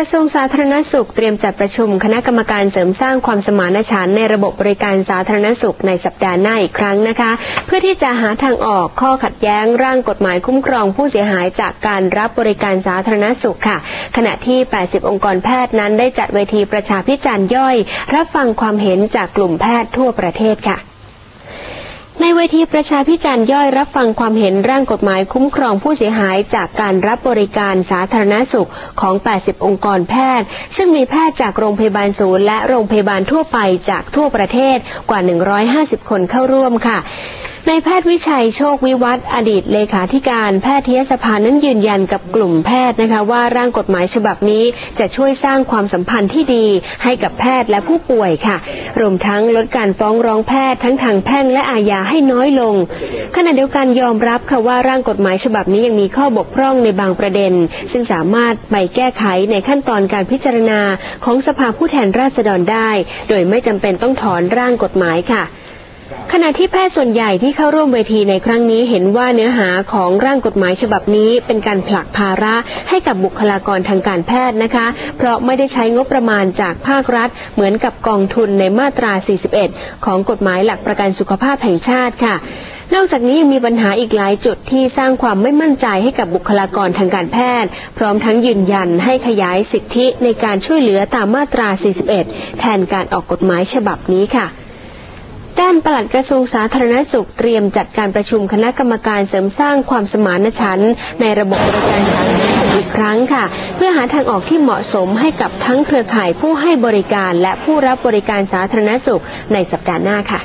ระทรวงสาธารณสุขเตรียมจัดประชุมคณะกรรมการเสริมสร้างความสมานฉันท์ในระบบบริการสาธารณสุขในสัปดาห์หน้าอีกครั้งนะคะ เพื่อที่จะหาทางออกข้อขัดแย้งร่างกฎหมายคุ้มครองผู้เสียหายจากการรับบริการสาธารณสุขค่ะ ขณะที่ 80 องค์กรแพทย์นั้นได้จัดเวทีประชาพิจารณ์ย่อย รับฟังความเห็นจากกลุ่มแพทย์ทั่วประเทศค่ะ ในเวทีประชาพิจารณ์ย่อยรับฟังความเห็นร่างกฎหมายคุ้มครองผู้เสียหายจากการรับบริการสาธารณสุขของ 80 องค์กรแพทย์ ซึ่งมีแพทย์จากโรงพยาบาลศูนย์และโรงพยาบาลทั่วไปจากทั่วประเทศกว่า 150 คนเข้าร่วมค่ะ นายแพทย์วิชัยโชควิวัฒน์อดีตเลขาธิการแพทยสภานั้นยืนยันกับกลุ่มแพทย์นะคะว่าร่างกฎหมายฉบับนี้จะช่วยสร้างความสัมพันธ์ที่ดีให้กับแพทย์และผู้ป่วยค่ะ รวมทั้งลดการฟ้องร้องแพทย์ทั้งทางแพ่งและอาญาให้น้อยลง ขณะเดียวกันยอมรับค่ะว่าร่างกฎหมายฉบับนี้ยังมีข้อบกพร่องในบางประเด็น ซึ่งสามารถไปแก้ไขในขั้นตอนการพิจารณาของสภาผู้แทนราษฎรได้ โดยไม่จำเป็นต้องถอนร่างกฎหมายค่ะ ขณะที่แพทย์ส่วนใหญ่ที่เข้าร่วมเวทีในครั้งนี้เห็นว่าเนื้อหาของร่างกฎหมายฉบับนี้ เป็นการผลักภาระให้กับบุคลากรทางการแพทย์นะคะ เพราะไม่ได้ใช้งบประมาณจากภาครัฐ เหมือนกับกองทุนในมาตรา 41 ของกฎหมายหลักประกันสุขภาพแห่งชาติค่ะนอกจากนี้ยังมีปัญหาอีกหลายจุดที่สร้างความไม่มั่นใจให้กับบุคลากรทางการแพทย์ พร้อมทั้งยืนยันให้ขยายสิทธิในการช่วยเหลือตามมาตรา 41 แทนการออกกฎหมายฉบับนี้ค่ะ ด้านปลัดกระทรวงสาธารณสุขเตรียมจัดการประชุมคณะกรรมการเสริมสร้างความสมานฉันท์ในระบบบริการสาธารณสุขอีกครั้งค่ะ เพื่อหาทางออกที่เหมาะสมให้กับทั้งเครือข่ายผู้ให้บริการและผู้รับบริการสาธารณสุขในสัปดาห์หน้าค่ะ